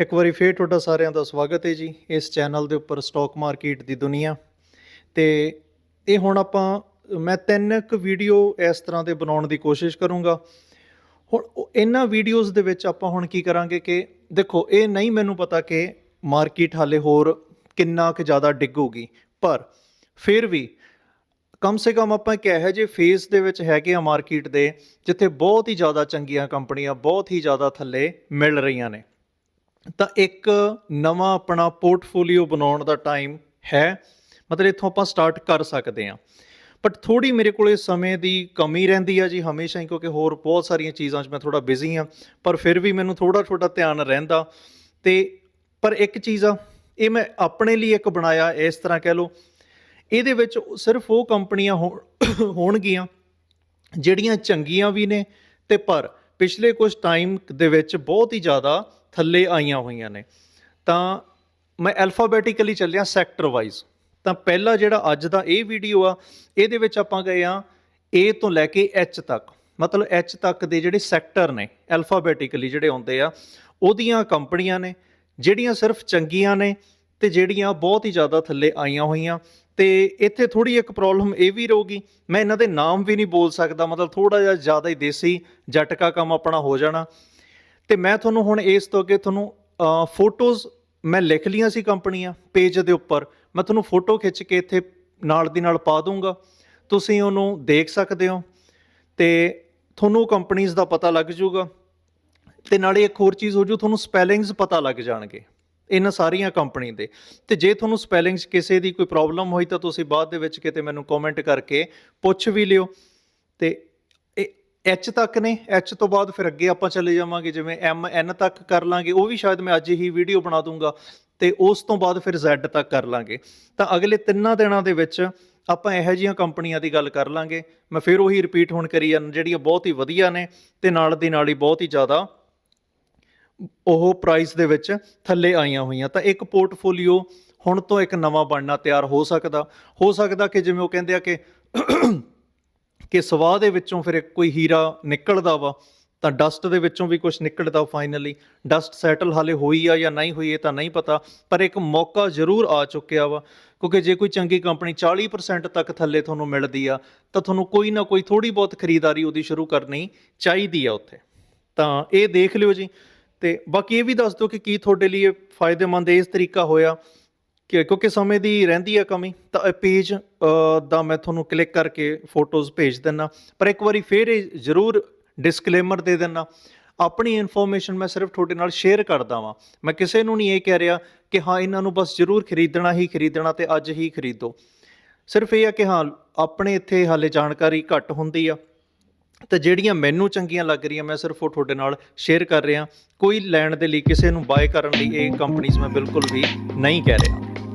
ਇੱਕ ਵਾਰੀ ਫੇਰ ਤੁਹਾਡਾ ਸਾਰਿਆਂ ਦਾ ਸਵਾਗਤ ਹੈ ਜੀ ਇਸ ਚੈਨਲ ਦੇ ਉੱਪਰ ਸਟਾਕ ਮਾਰਕੀਟ ਦੀ ਦੁਨੀਆ। ਤੇ ਇਹ ਹੁਣ ਆਪਾਂ, ਮੈਂ ਤਿੰਨ ਕੁ ਵੀਡੀਓ ਇਸ ਤਰ੍ਹਾਂ ਦੇ ਬਣਾਉਣ ਦੀ ਕੋਸ਼ਿਸ਼ ਕਰੂੰਗਾ। ਹੁਣ ਇਹਨਾਂ ਵੀਡੀਓਜ਼ ਦੇ ਵਿੱਚ ਆਪਾਂ ਹੁਣ ਕੀ ਕਰਾਂਗੇ ਕਿ ਦੇਖੋ, ਇਹ ਨਹੀਂ ਮੈਨੂੰ ਪਤਾ ਕਿ ਮਾਰਕੀਟ ਹਾਲੇ ਹੋਰ ਕਿੰਨਾ ਕੁ ਜ਼ਿਆਦਾ ਡਿੱਗੂਗੀ, ਪਰ ਫਿਰ ਵੀ ਕਮ ਸੇ ਕਮ ਆਪਾਂ ਇੱਕ ਇਹੋ ਜਿਹੇ ਫੇਸ ਦੇ ਵਿੱਚ ਹੈਗੇ ਆ ਮਾਰਕੀਟ ਦੇ, ਜਿੱਥੇ ਬਹੁਤ ਹੀ ਜ਼ਿਆਦਾ ਚੰਗੀਆਂ ਕੰਪਨੀਆਂ ਬਹੁਤ ਹੀ ਜ਼ਿਆਦਾ ਥੱਲੇ ਮਿਲ ਰਹੀਆਂ ਨੇ। ਤਾਂ ਇੱਕ ਨਵਾਂ ਆਪਣਾ ਪੋਰਟਫੋਲੀਓ ਬਣਾਉਣ ਦਾ ਟਾਈਮ ਹੈ। ਮਤਲਬ ਇੱਥੋਂ ਆਪਾਂ ਸਟਾਰਟ ਕਰ ਸਕਦੇ ਹਾਂ। ਬਟ ਥੋੜੀ ਮੇਰੇ ਕੋਲੇ ਸਮੇਂ ਦੀ ਕਮੀ ਰਹਿੰਦੀ ਆ ਜੀ ਹਮੇਸ਼ਾ ਹੀ, ਕਿਉਂਕਿ ਹੋਰ ਬਹੁਤ ਸਾਰੀਆਂ ਚੀਜ਼ਾਂ 'ਚ ਮੈਂ ਥੋੜਾ ਬਿਜ਼ੀ ਆ ਪਰ ਫਿਰ ਵੀ ਮੈਨੂੰ ਥੋੜਾ ਥੋੜਾ ਧਿਆਨ ਰਹਿੰਦਾ। ਤੇ ਪਰ ਇੱਕ ਚੀਜ਼ ਆ, ਇਹ ਮੈਂ ਆਪਣੇ ਲਈ ਇੱਕ ਬਣਾਇਆ, ਇਸ ਤਰ੍ਹਾਂ ਕਹਿ ਲਓ। ਇਹਦੇ ਵਿੱਚ ਸਿਰਫ ਉਹ ਕੰਪਨੀਆਂ ਹੋ- ਹੋਣਗੀਆਂ, ਜਿਹੜੀਆਂ ਚੰਗੀਆਂ ਵੀ ਨੇ ਤੇ ਪਰ ਪਿਛਲੇ ਕੁਝ ਟਾਈਮ ਦੇ ਵਿੱਚ ਬਹੁਤ ਹੀ ਜ਼ਿਆਦਾ ਥੱਲੇ ਆਈਆਂ ਹੋਈਆਂ ਨੇ। ਤਾਂ ਮੈਂ ਅਲਫਾਬੈਟਿਕਲੀ ਚੱਲਿਆ ਸੈਕਟਰ ਵਾਈਜ਼ ਤਾਂ ਪਹਿਲਾ ਜਿਹੜਾ ਅੱਜ ਦਾ ਇਹ ਵੀਡੀਓ ਆ, ਇਹਦੇ ਵਿੱਚ ਆਪਾਂ ਗਏ ਆ A ਤੋਂ ਲੈ ਕੇ H ਤੱਕ। ਮਤਲਬ H ਤੱਕ ਦੇ ਜਿਹੜੇ ਸੈਕਟਰ ਨੇ ਅਲਫਾਬੈਟਿਕਲੀ ਜਿਹੜੇ ਆਉਂਦੇ ਆ, ਉਹਦੀਆਂ ਕੰਪਨੀਆਂ ਨੇ, ਜਿਹੜੀਆਂ ਸਿਰਫ ਚੰਗੀਆਂ ਨੇ ਤੇ ਜਿਹੜੀਆਂ ਬਹੁਤ ਹੀ ਜ਼ਿਆਦਾ ਥੱਲੇ ਆਈਆਂ ਹੋਈਆਂ ਤੇ ਇੱਥੇ ਥੋੜੀ ਇੱਕ ਪ੍ਰੋਬਲਮ ਇਹ ਵੀ ਰਹੂਗੀ। ਮੈਂ ਇਹਨਾਂ ਦੇ ਨਾਮ ਵੀ ਨਹੀਂ ਬੋਲ ਸਕਦਾ, ਮਤਲਬ ਥੋੜਾ ਜਿਹਾ ਜ਼ਿਆਦਾ ਹੀ ਦੇਸੀ ਜਟਕਾ ਕੰਮ ਆਪਣਾ ਹੋ ਜਾਣਾ। ਤੇ ਮੈਂ ਤੁਹਾਨੂੰ ਹੁਣ ਇਸ ਤੋਂ ਅੱਗੇ ਤੁਹਾਨੂੰ ਫੋਟੋਜ਼ ਮੈਂ ਲਿਖ ਲੀਆਂ ਸੀ ਕੰਪਨੀਆਂ ਪੇਜ ਦੇ ਉੱਪਰ। ਮੈਂ ਤੁਹਾਨੂੰ ਫੋਟੋ ਖਿੱਚ ਕੇ ਇੱਥੇ ਨਾਲ ਦੀ ਨਾਲ ਪਾ ਦੂੰਗਾ। ਤੁਸੀਂ ਉਹਨੂੰ ਦੇਖ ਸਕਦੇ ਹੋ ਤੇ ਤੁਹਾਨੂੰ ਕੰਪਨੀਆਂ ਦਾ ਪਤਾ ਲੱਗ ਜਾਊਗਾ। ਤੇ ਨਾਲੇ ਇੱਕ ਹੋਰ ਚੀਜ਼ ਹੋ ਜੂ, ਤੁਹਾਨੂੰ ਸਪੈਲਿੰਗਸ ਪਤਾ ਲੱਗ ਜਾਣਗੇ। ਇਹਨਾਂ ਸਾਰੀਆਂ ਕੰਪਨੀ ਦੇ। ਤੇ ਜੇ ਤੁਹਾਨੂੰ ਸਪੈਲਿੰਗ 'ਚ ਕਿਸੇ ਦੀ ਕੋਈ ਪ੍ਰੋਬਲਮ ਹੋਈ ਤਾਂ ਤੁਸੀਂ ਬਾਅਦ ਦੇ ਵਿੱਚ ਕਿਤੇ ਮੈਨੂੰ ਕਮੈਂਟ ਕਰਕੇ ਪੁੱਛ ਵੀ ਲਿਓ। ਤੇ ਇਹ ਐਚ ਤੱਕ ਨੇ। ਐਚ ਤੋਂ ਬਾਅਦ ਫਿਰ ਅੱਗੇ ਆਪਾਂ ਚਲੇ ਜਾਵਾਂਗੇ, ਜਿਵੇਂ ਐਮ ਐਨ ਤੱਕ ਕਰ ਲਾਂਗੇ। ਉਹ ਵੀ ਸ਼ਾਇਦ ਮੈਂ ਅੱਜ ਹੀ ਵੀਡੀਓ ਬਣਾ ਦੂੰਗਾ। ਤੇ ਉਸ ਤੋਂ ਬਾਅਦ ਫਿਰ Z ਤੱਕ ਕਰ ਲਾਂਗੇ। ਤਾਂ ਅਗਲੇ ਤਿੰਨਾਂ ਦਿਨਾਂ ਦੇ ਵਿੱਚ ਆਪਾਂ ਇਹੋ ਜਿਹੀਆਂ ਕੰਪਨੀਆਂ ਦੀ ਗੱਲ ਕਰ ਲਾਂਗੇ। ਮੈਂ ਫਿਰ ਉਹੀ ਰਿਪੀਟ ਹੁਣ ਕਰੀ ਜਾਂ ਜਿਹੜੀਆਂ ਬਹੁਤ ਹੀ ਵਧੀਆ ਨੇ ਤੇ ਨਾਲ ਦੀ ਨਾਲ ਹੀ ਬਹੁਤ ਹੀ ਜ਼ਿਆਦਾ ਉਹ ਪ੍ਰਾਈਸ ਦੇ ਵਿੱਚ ਥੱਲੇ ਆਈਆਂ ਹੋਈਆਂ। ਤਾਂ ਇੱਕ ਪੋਰਟਫੋਲੀਓ ਹੁਣ ਤੋਂ ਇੱਕ ਨਵਾਂ ਬਣਨਾ ਤਿਆਰ ਹੋ ਸਕਦਾ। ਹੋ ਸਕਦਾ ਕਿ ਜਿਵੇਂ ਉਹ ਕਹਿੰਦੇ ਆ ਕਿ ਕਿ ਸਵਾਹ ਦੇ ਵਿੱਚੋਂ ਫਿਰ ਕੋਈ ਹੀਰਾ ਨਿਕਲਦਾ ਵਾ, ਤਾਂ ਡਸਟ ਦੇ ਵਿੱਚੋਂ ਵੀ ਕੁਝ ਨਿਕਲਦਾ ਫਾਈਨਲੀ ਡਸਟ ਸੈਟਲ ਹਾਲੇ ਹੋਈ ਆ ਜਾਂ ਨਹੀਂ ਹੋਈ ਇਹ ਤਾਂ ਨਹੀਂ ਪਤਾ, ਪਰ ਇੱਕ ਮੌਕਾ ਜ਼ਰੂਰ ਆ ਚੁੱਕਿਆ ਵਾ, ਕਿਉਂਕਿ ਜੇ ਕੋਈ ਚੰਗੀ ਕੰਪਨੀ 40% ਤੱਕ ਥੱਲੇ ਤੁਹਾਨੂੰ ਮਿਲਦੀ ਆ, ਤਾਂ ਤੁਹਾਨੂੰ ਕੋਈ ਨਾ ਕੋਈ ਥੋੜੀ ਬਹੁਤ ਖਰੀਦਦਾਰੀ ਉਹਦੀ ਸ਼ੁਰੂ ਕਰਨੀ ਚਾਹੀਦੀ ਆ ਉੱਥੇ। ਤਾਂ ਇਹ ਦੇਖ ਲਿਓ ਜੀ। ਤੇ ਬਾਕੀ ਇਹ ਵੀ ਦੱਸ ਦਿਓ ਕਿ ਕੀ ਤੁਹਾਡੇ ਲਈ ਇਹ ਫਾਇਦੇਮੰਦ ਇਸ ਤਰੀਕਾ ਹੋਇਆ ਕਿ ਕਿਉਂਕਿ ਸਮੇਂ ਦੀ ਰਹਿੰਦੀ ਹੈ ਕਮੀ, ਤਾਂ ਇਹ ਪੇਜ ਦਾ ਮੈਂ ਤੁਹਾਨੂੰ ਕਲਿੱਕ ਕਰਕੇ ਫੋਟੋਜ਼ ਭੇਜ ਦਿੰਨਾ। ਪਰ ਇੱਕ ਵਾਰੀ ਫੇਰ ਇਹ ਜ਼ਰੂਰ ਡਿਸਕਲੇਮਰ ਦੇ ਦੇਣਾ ਆਪਣੀ ਇਨਫੋਰਮੇਸ਼ਨ ਮੈਂ ਸਿਰਫ ਤੁਹਾਡੇ ਨਾਲ ਸ਼ੇਅਰ ਕਰਦਾ ਵਾਂ। ਮੈਂ ਕਿਸੇ ਨੂੰ ਨਹੀਂ ਇਹ ਕਹਿ ਰਿਹਾ ਕਿ ਹਾਂ, ਇਹਨਾਂ ਨੂੰ ਬਸ ਜ਼ਰੂਰ ਖਰੀਦਣਾ ਹੀ ਖਰੀਦਣਾ ਤੇ ਅੱਜ ਹੀ ਖਰੀਦੋ। ਸਿਰਫ ਇਹ ਆ ਕਿ ਹਾਂ, ਆਪਣੇ ਇੱਥੇ ਹਾਲੇ ਜਾਣਕਾਰੀ ਘੱਟ ਹੁੰਦੀ ਆ। ਤੇ ਜਿਹੜੀਆਂ ਮੈਨੂੰ ਚੰਗੀਆਂ ਲੱਗ ਰਹੀਆਂ, ਮੈਂ ਸਿਰਫ ਉਹ ਤੁਹਾਡੇ ਨਾਲ ਸ਼ੇਅਰ ਕਰ ਰਿਹਾ। ਕੋਈ ਲੈਣ ਦੇ ਲਈ ਕਿਸੇ ਨੂੰ ਬਾਏ ਕਰਨ ਲਈ ਇਹ ਕੰਪਨੀਆਂ ਮੈਂ ਬਿਲਕੁਲ ਵੀ ਨਹੀਂ ਕਹਿ ਰਿਹਾ।